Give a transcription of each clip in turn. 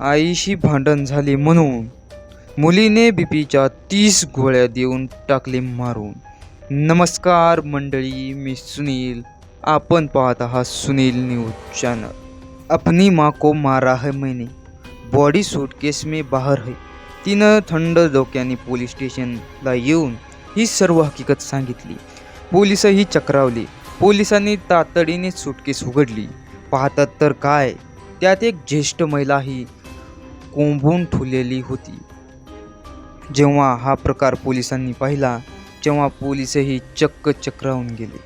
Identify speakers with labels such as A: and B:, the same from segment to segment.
A: आईशी भांडण झाले म्हणून मुलीने बीपीच्या तीस गोळ्या देऊन टाकले मारून. नमस्कार मंडळी मी सुनील. आपण पाहत आहात सुनील न्यूज चॅनल. अपनी माँ को मारा है मैंने. बॉडी सूटकेस में बाहर है. तिनं थंड डोक्याने पोलीस स्टेशनला येऊन ही सर्व हकीकत सांगितली. पोलिसही चक्रावले. पोलिसांनी तातडीने सुटकेस उघडली. पाहतात तर काय? त्यात एक ज्येष्ठ महिलाही कोंबून ठेवलेली होती. जेव्हा हा प्रकार पोलिसांनी पाहिला तेव्हा पोलिसही चक्क चक्रावून गेले.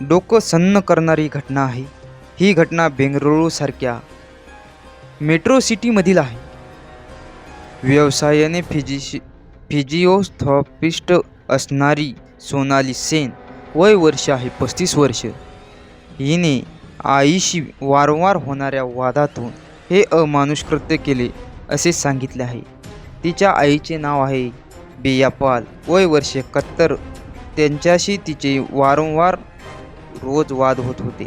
A: डोकं सन्न करणारी घटना आहे. ही घटना बेंगळुरूसारख्या मेट्रो सिटीमधील आहे. व्यवसायाने फिजिशि फिजिओथॉपिस्ट असणारी सोनाली सेन वय वर्ष आहे पस्तीस वर्ष. हिने आईशी वारंवार होणाऱ्या वादातून हे अमानुष कृत्य केले असे सांगितले आहे. तिच्या आईचे नाव आहे बियापाल. वय वर्ष एकाहत्तर त्यांच्याशी तिचे वारंवार रोज वाद होत होते.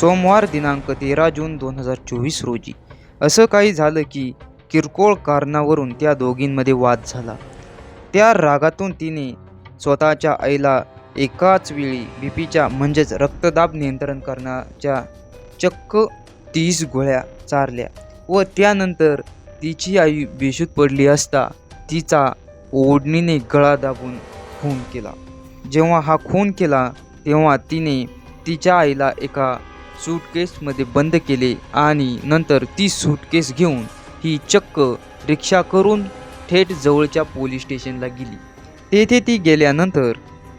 A: सोमवार दिनांक तेरा जून दोन हजार चोवीस रोजी. असं काही झालं की किरकोळ कारणावरून त्या दोघींमध्ये वाद झाला. त्या रागातून तिने स्वतःच्या आईला एकाच वेळी बी पीच्या म्हणजेच रक्तदाब नियंत्रण करण्याच्या चक्क तीस गोळ्या चारल्या व त्यानंतर तिची आई बेशूत पडली असता तिचा ओढणीने गळा दाबून खून केला. जेव्हा हा खून केला तेव्हा तिने तिच्या आईला एका सूटकेसमध्ये बंद केले आणि नंतर ती सूटकेस घेऊन ही चक्क रिक्षा करून थेट जवळच्या पोलीस स्टेशनला गेली. तेथे ती गेल्यानंतर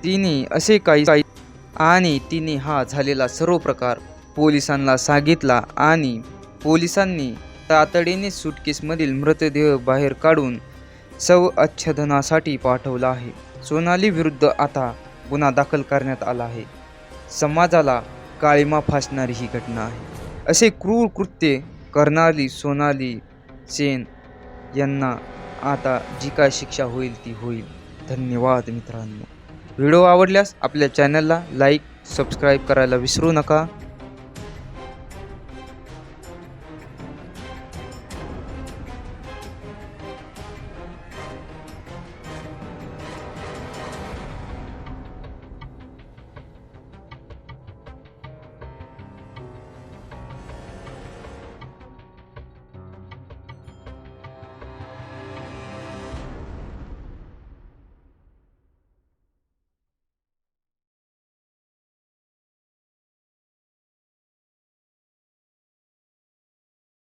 A: तिने असे काही काही आणि तिने हा झालेला सर्व प्रकार पोलिसांना सांगितला आणि पोलिसांनी तातडीने सुटकेसमधील मृतदेह बाहेर काढून सव आच्छादनासाठी पाठवला आहे. सोनाली विरुद्ध आता गुन्हा दाखल करण्यात आला आहे. समाजाला काळीमा फासणारी ही घटना आहे. असे क्रूर कृत्य करणारी सोनाली सेन यांना आता जी काय शिक्षा होईल ती होईल. धन्यवाद मित्रांनो. व्हिडिओ आवडल्यास आपल्या चॅनलला लाईक सबस्क्राईब करायला विसरू नका.